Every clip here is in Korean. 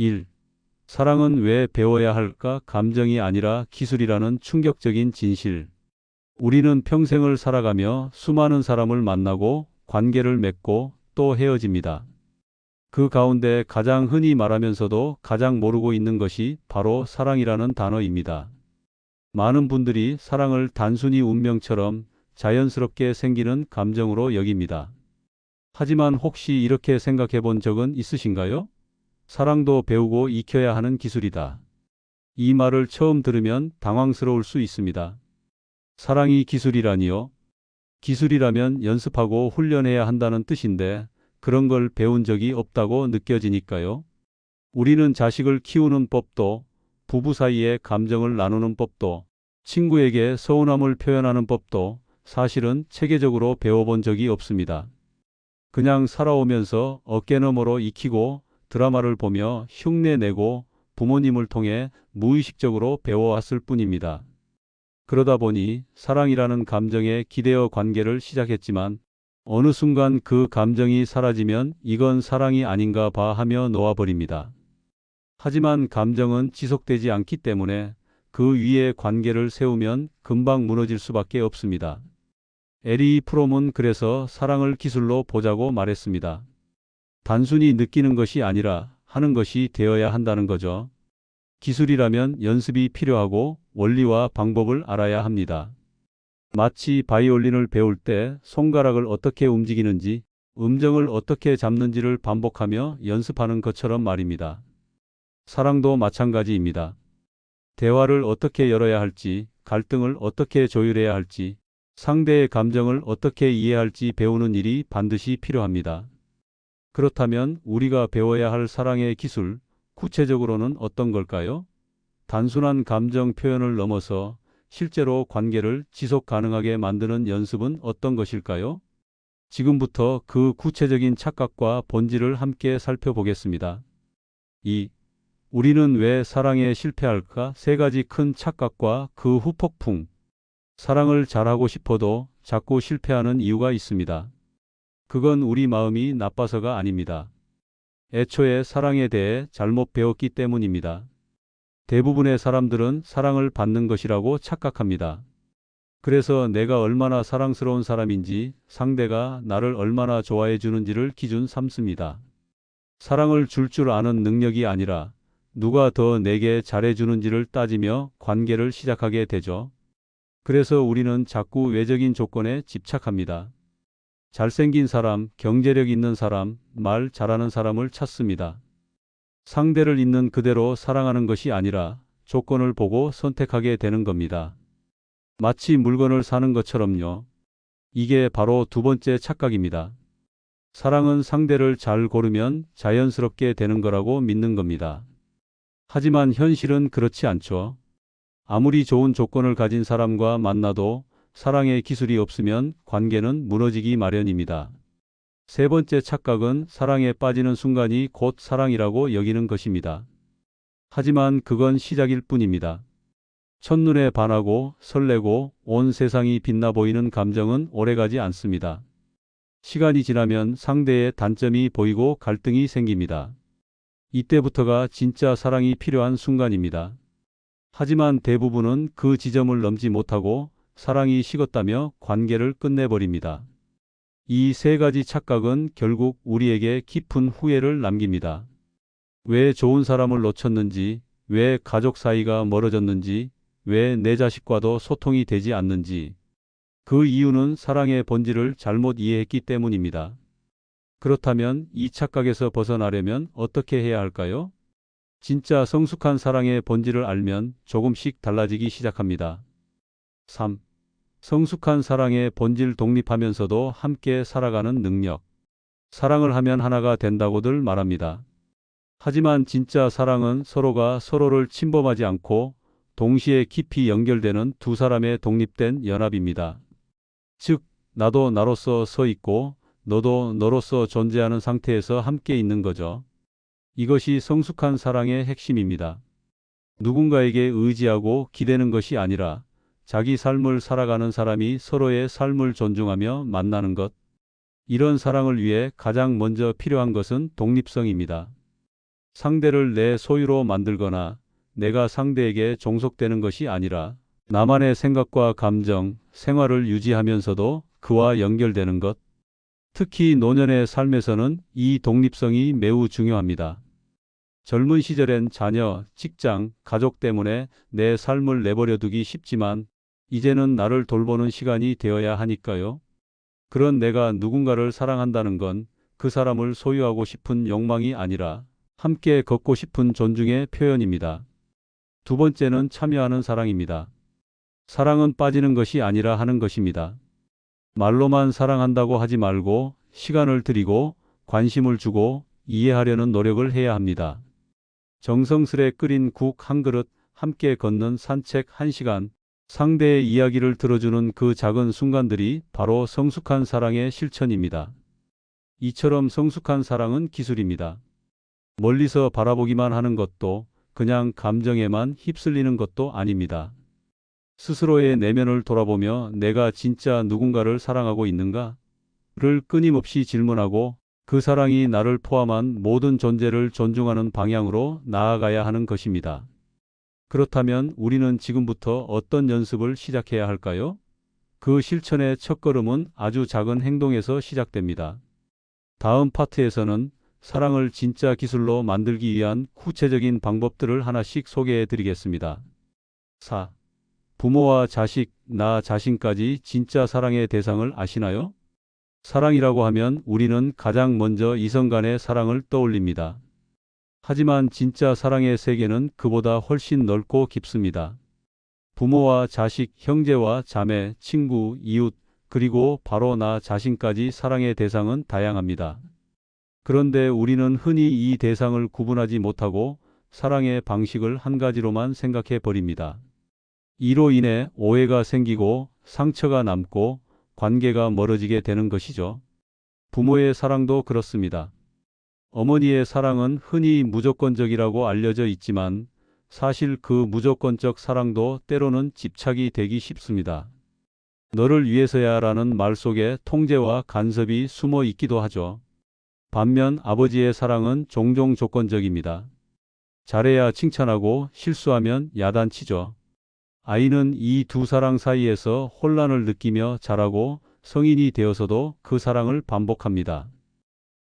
1. 사랑은 왜 배워야 할까? 감정이 아니라 기술이라는 충격적인 진실. 우리는 평생을 살아가며 수많은 사람을 만나고 관계를 맺고 또 헤어집니다. 그 가운데 가장 흔히 말하면서도 가장 모르고 있는 것이 바로 사랑이라는 단어입니다. 많은 분들이 사랑을 단순히 운명처럼 자연스럽게 생기는 감정으로 여깁니다. 하지만 혹시 이렇게 생각해 본 적은 있으신가요? 사랑도 배우고 익혀야 하는 기술이다. 이 말을 처음 들으면 당황스러울 수 있습니다. 사랑이 기술이라니요? 기술이라면 연습하고 훈련해야 한다는 뜻인데 그런 걸 배운 적이 없다고 느껴지니까요. 우리는 자식을 키우는 법도, 부부 사이에 감정을 나누는 법도, 친구에게 서운함을 표현하는 법도 사실은 체계적으로 배워본 적이 없습니다. 그냥 살아오면서 어깨너머로 익히고 드라마를 보며 흉내 내고 부모님을 통해 무의식적으로 배워왔을 뿐입니다. 그러다 보니 사랑이라는 감정에 기대어 관계를 시작했지만 어느 순간 그 감정이 사라지면 이건 사랑이 아닌가 봐 하며 놓아버립니다. 하지만 감정은 지속되지 않기 때문에 그 위에 관계를 세우면 금방 무너질 수밖에 없습니다. 에리 프롬은 그래서 사랑을 기술로 보자고 말했습니다. 단순히 느끼는 것이 아니라 하는 것이 되어야 한다는 거죠. 기술이라면 연습이 필요하고 원리와 방법을 알아야 합니다. 마치 바이올린을 배울 때 손가락을 어떻게 움직이는지, 음정을 어떻게 잡는지를 반복하며 연습하는 것처럼 말입니다. 사랑도 마찬가지입니다. 대화를 어떻게 열어야 할지, 갈등을 어떻게 조율해야 할지, 상대의 감정을 어떻게 이해할지 배우는 일이 반드시 필요합니다. 그렇다면 우리가 배워야 할 사랑의 기술, 구체적으로는 어떤 걸까요? 단순한 감정 표현을 넘어서 실제로 관계를 지속 가능하게 만드는 연습은 어떤 것일까요? 지금부터 그 구체적인 착각과 본질을 함께 살펴보겠습니다. 2. 우리는 왜 사랑에 실패할까? 세 가지 큰 착각과 그 후폭풍. 사랑을 잘하고 싶어도 자꾸 실패하는 이유가 있습니다. 그건 우리 마음이 나빠서가 아닙니다. 애초에 사랑에 대해 잘못 배웠기 때문입니다. 대부분의 사람들은 사랑을 받는 것이라고 착각합니다. 그래서 내가 얼마나 사랑스러운 사람인지 상대가 나를 얼마나 좋아해 주는지를 기준 삼습니다. 사랑을 줄줄 아는 능력이 아니라 누가 더 내게 잘해 주는지를 따지며 관계를 시작하게 되죠. 그래서 우리는 자꾸 외적인 조건에 집착합니다. 잘생긴 사람, 경제력 있는 사람, 말 잘하는 사람을 찾습니다. 상대를 있는 그대로 사랑하는 것이 아니라 조건을 보고 선택하게 되는 겁니다. 마치 물건을 사는 것처럼요. 이게 바로 두 번째 착각입니다. 사랑은 상대를 잘 고르면 자연스럽게 되는 거라고 믿는 겁니다. 하지만 현실은 그렇지 않죠. 아무리 좋은 조건을 가진 사람과 만나도 사랑의 기술이 없으면 관계는 무너지기 마련입니다. 세 번째 착각은 사랑에 빠지는 순간이 곧 사랑이라고 여기는 것입니다. 하지만 그건 시작일 뿐입니다. 첫눈에 반하고 설레고 온 세상이 빛나 보이는 감정은 오래가지 않습니다. 시간이 지나면 상대의 단점이 보이고 갈등이 생깁니다. 이때부터가 진짜 사랑이 필요한 순간입니다. 하지만 대부분은 그 지점을 넘지 못하고 사랑이 식었다며 관계를 끝내버립니다. 이 세 가지 착각은 결국 우리에게 깊은 후회를 남깁니다. 왜 좋은 사람을 놓쳤는지, 왜 가족 사이가 멀어졌는지, 왜 내 자식과도 소통이 되지 않는지. 그 이유는 사랑의 본질을 잘못 이해했기 때문입니다. 그렇다면 이 착각에서 벗어나려면 어떻게 해야 할까요? 진짜 성숙한 사랑의 본질을 알면 조금씩 달라지기 시작합니다. 3. 성숙한 사랑의 본질 독립하면서도 함께 살아가는 능력. 사랑을 하면 하나가 된다고들 말합니다. 하지만 진짜 사랑은 서로가 서로를 침범하지 않고 동시에 깊이 연결되는 두 사람의 독립된 연합입니다. 즉, 나도 나로서 서 있고 너도 너로서 존재하는 상태에서 함께 있는 거죠. 이것이 성숙한 사랑의 핵심입니다. 누군가에게 의지하고 기대는 것이 아니라 자기 삶을 살아가는 사람이 서로의 삶을 존중하며 만나는 것. 이런 사랑을 위해 가장 먼저 필요한 것은 독립성입니다. 상대를 내 소유로 만들거나 내가 상대에게 종속되는 것이 아니라 나만의 생각과 감정, 생활을 유지하면서도 그와 연결되는 것. 특히 노년의 삶에서는 이 독립성이 매우 중요합니다. 젊은 시절엔 자녀, 직장, 가족 때문에 내 삶을 내버려 두기 쉽지만 이제는 나를 돌보는 시간이 되어야 하니까요. 그런 내가 누군가를 사랑한다는 건 그 사람을 소유하고 싶은 욕망이 아니라 함께 걷고 싶은 존중의 표현입니다. 두 번째는 참여하는 사랑입니다. 사랑은 빠지는 것이 아니라 하는 것입니다. 말로만 사랑한다고 하지 말고 시간을 들이고 관심을 주고 이해하려는 노력을 해야 합니다. 정성스레 끓인 국 한 그릇, 함께 걷는 산책 한 시간, 상대의 이야기를 들어주는 그 작은 순간들이 바로 성숙한 사랑의 실천입니다. 이처럼 성숙한 사랑은 기술입니다. 멀리서 바라보기만 하는 것도 그냥 감정에만 휩쓸리는 것도 아닙니다. 스스로의 내면을 돌아보며 내가 진짜 누군가를 사랑하고 있는가? 를 끊임없이 질문하고 그 사랑이 나를 포함한 모든 존재를 존중하는 방향으로 나아가야 하는 것입니다. 그렇다면 우리는 지금부터 어떤 연습을 시작해야 할까요? 그 실천의 첫걸음은 아주 작은 행동에서 시작됩니다. 다음 파트에서는 사랑을 진짜 기술로 만들기 위한 구체적인 방법들을 하나씩 소개해 드리겠습니다. 4. 부모와 자식, 나 자신까지 진짜 사랑의 대상을 아시나요? 사랑이라고 하면 우리는 가장 먼저 이성 간의 사랑을 떠올립니다. 하지만 진짜 사랑의 세계는 그보다 훨씬 넓고 깊습니다. 부모와 자식, 형제와 자매, 친구, 이웃, 그리고 바로 나 자신까지 사랑의 대상은 다양합니다. 그런데 우리는 흔히 이 대상을 구분하지 못하고 사랑의 방식을 한 가지로만 생각해 버립니다. 이로 인해 오해가 생기고 상처가 남고 관계가 멀어지게 되는 것이죠. 부모의 사랑도 그렇습니다. 어머니의 사랑은 흔히 무조건적이라고 알려져 있지만 사실 그 무조건적 사랑도 때로는 집착이 되기 쉽습니다. 너를 위해서야 라는 말 속에 통제와 간섭이 숨어 있기도 하죠. 반면 아버지의 사랑은 종종 조건적입니다. 잘해야 칭찬하고 실수하면 야단치죠. 아이는 이 두 사랑 사이에서 혼란을 느끼며 자라고 성인이 되어서도 그 사랑을 반복합니다.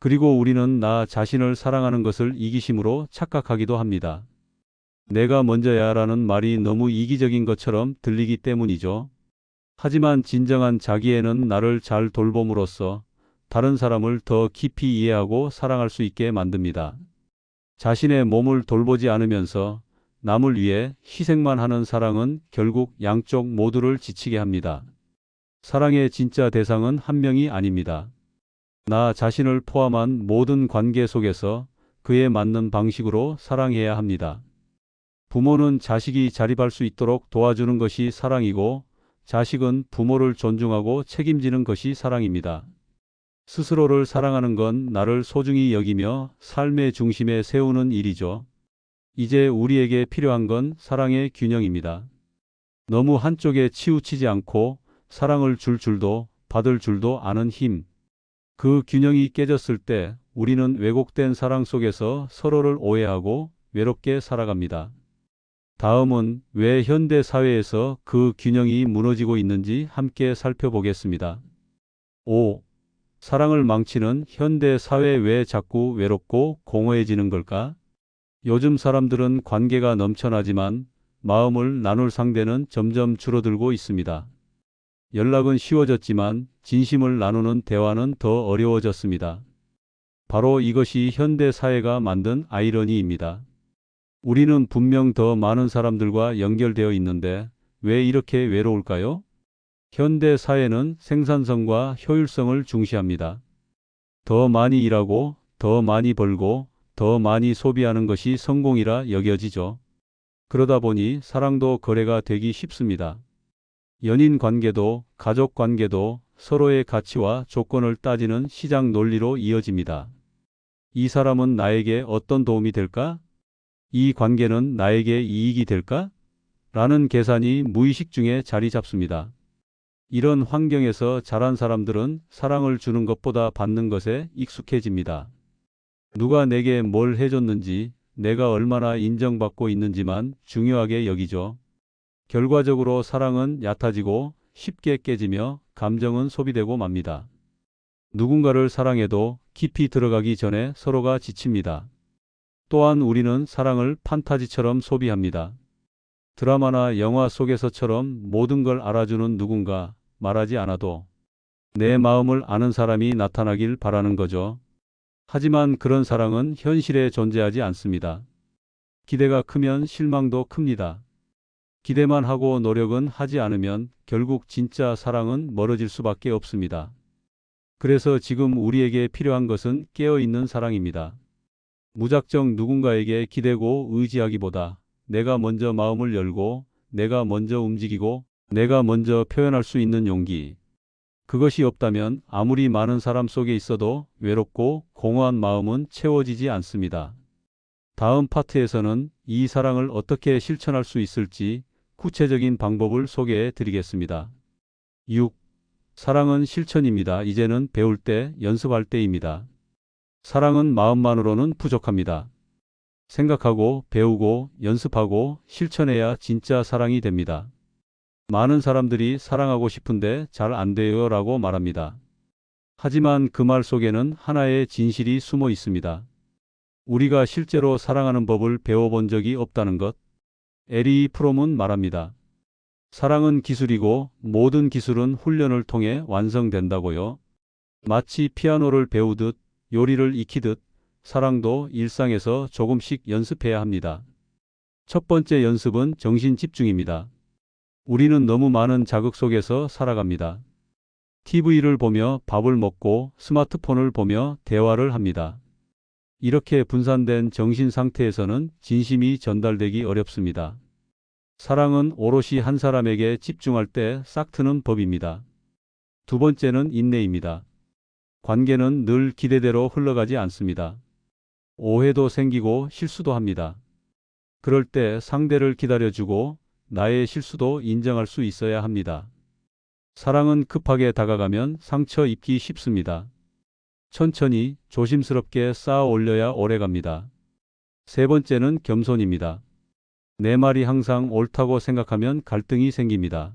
그리고 우리는 나 자신을 사랑하는 것을 이기심으로 착각하기도 합니다. 내가 먼저야 라는 말이 너무 이기적인 것처럼 들리기 때문이죠. 하지만 진정한 자기애는 나를 잘 돌봄으로써 다른 사람을 더 깊이 이해하고 사랑할 수 있게 만듭니다. 자신의 몸을 돌보지 않으면서 남을 위해 희생만 하는 사랑은 결국 양쪽 모두를 지치게 합니다. 사랑의 진짜 대상은 한 명이 아닙니다. 나 자신을 포함한 모든 관계 속에서 그에 맞는 방식으로 사랑해야 합니다. 부모는 자식이 자립할 수 있도록 도와주는 것이 사랑이고 자식은 부모를 존중하고 책임지는 것이 사랑입니다. 스스로를 사랑하는 건 나를 소중히 여기며 삶의 중심에 세우는 일이죠. 이제 우리에게 필요한 건 사랑의 균형입니다. 너무 한쪽에 치우치지 않고 사랑을 줄 줄도 받을 줄도 아는 힘. 그 균형이 깨졌을 때 우리는 왜곡된 사랑 속에서 서로를 오해하고 외롭게 살아갑니다. 다음은 왜 현대 사회에서 그 균형이 무너지고 있는지 함께 살펴보겠습니다. 5. 사랑을 망치는 현대 사회 왜 자꾸 외롭고 공허해지는 걸까? 요즘 사람들은 관계가 넘쳐나지만 마음을 나눌 상대는 점점 줄어들고 있습니다. 연락은 쉬워졌지만 진심을 나누는 대화는 더 어려워졌습니다. 바로 이것이 현대 사회가 만든 아이러니입니다. 우리는 분명 더 많은 사람들과 연결되어 있는데 왜 이렇게 외로울까요? 현대 사회는 생산성과 효율성을 중시합니다. 더 많이 일하고 더 많이 벌고 더 많이 소비하는 것이 성공이라 여겨지죠. 그러다 보니 사랑도 거래가 되기 쉽습니다. 연인 관계도 가족 관계도 서로의 가치와 조건을 따지는 시장 논리로 이어집니다. 이 사람은 나에게 어떤 도움이 될까? 이 관계는 나에게 이익이 될까? 라는 계산이 무의식 중에 자리 잡습니다. 이런 환경에서 자란 사람들은 사랑을 주는 것보다 받는 것에 익숙해집니다. 누가 내게 뭘 해줬는지, 내가 얼마나 인정받고 있는지만 중요하게 여기죠. 결과적으로 사랑은 얕아지고 쉽게 깨지며 감정은 소비되고 맙니다. 누군가를 사랑해도 깊이 들어가기 전에 서로가 지칩니다. 또한 우리는 사랑을 판타지처럼 소비합니다. 드라마나 영화 속에서처럼 모든 걸 알아주는 누군가 말하지 않아도 내 마음을 아는 사람이 나타나길 바라는 거죠. 하지만 그런 사랑은 현실에 존재하지 않습니다. 기대가 크면 실망도 큽니다. 기대만 하고 노력은 하지 않으면 결국 진짜 사랑은 멀어질 수밖에 없습니다. 그래서 지금 우리에게 필요한 것은 깨어있는 사랑입니다. 무작정 누군가에게 기대고 의지하기보다 내가 먼저 마음을 열고 내가 먼저 움직이고 내가 먼저 표현할 수 있는 용기. 그것이 없다면 아무리 많은 사람 속에 있어도 외롭고 공허한 마음은 채워지지 않습니다. 다음 파트에서는 이 사랑을 어떻게 실천할 수 있을지 구체적인 방법을 소개해 드리겠습니다. 6. 사랑은 실천입니다. 이제는 배울 때, 연습할 때입니다. 사랑은 마음만으로는 부족합니다. 생각하고, 배우고, 연습하고, 실천해야 진짜 사랑이 됩니다. 많은 사람들이 사랑하고 싶은데 잘 안 돼요 라고 말합니다. 하지만 그 말 속에는 하나의 진실이 숨어 있습니다. 우리가 실제로 사랑하는 법을 배워본 적이 없다는 것. 에리 프롬은 말합니다. 사랑은 기술이고 모든 기술은 훈련을 통해 완성된다고요. 마치 피아노를 배우듯 요리를 익히듯 사랑도 일상에서 조금씩 연습해야 합니다. 첫 번째 연습은 정신 집중입니다. 우리는 너무 많은 자극 속에서 살아갑니다. TV를 보며 밥을 먹고 스마트폰을 보며 대화를 합니다. 이렇게 분산된 정신 상태에서는 진심이 전달되기 어렵습니다. 사랑은 오롯이 한 사람에게 집중할 때 싹트는 법입니다. 두 번째는 인내입니다. 관계는 늘 기대대로 흘러가지 않습니다. 오해도 생기고 실수도 합니다. 그럴 때 상대를 기다려주고 나의 실수도 인정할 수 있어야 합니다. 사랑은 급하게 다가가면 상처 입기 쉽습니다. 천천히 조심스럽게 쌓아 올려야 오래갑니다. 세 번째는 겸손입니다. 내 말이 항상 옳다고 생각하면 갈등이 생깁니다.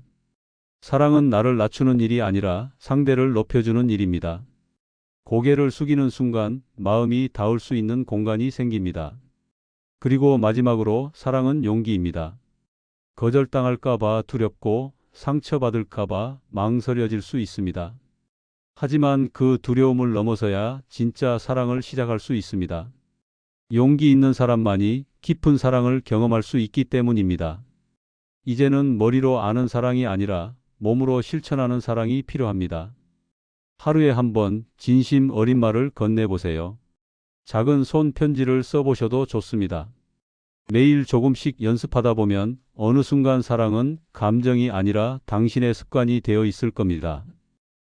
사랑은 나를 낮추는 일이 아니라 상대를 높여주는 일입니다. 고개를 숙이는 순간 마음이 닿을 수 있는 공간이 생깁니다. 그리고 마지막으로 사랑은 용기입니다. 거절당할까봐 두렵고 상처받을까봐 망설여질 수 있습니다. 하지만 그 두려움을 넘어서야 진짜 사랑을 시작할 수 있습니다. 용기 있는 사람만이 깊은 사랑을 경험할 수 있기 때문입니다. 이제는 머리로 아는 사랑이 아니라 몸으로 실천하는 사랑이 필요합니다. 하루에 한 번 진심 어린 말을 건네보세요. 작은 손 편지를 써보셔도 좋습니다. 매일 조금씩 연습하다 보면 어느 순간 사랑은 감정이 아니라 당신의 습관이 되어 있을 겁니다.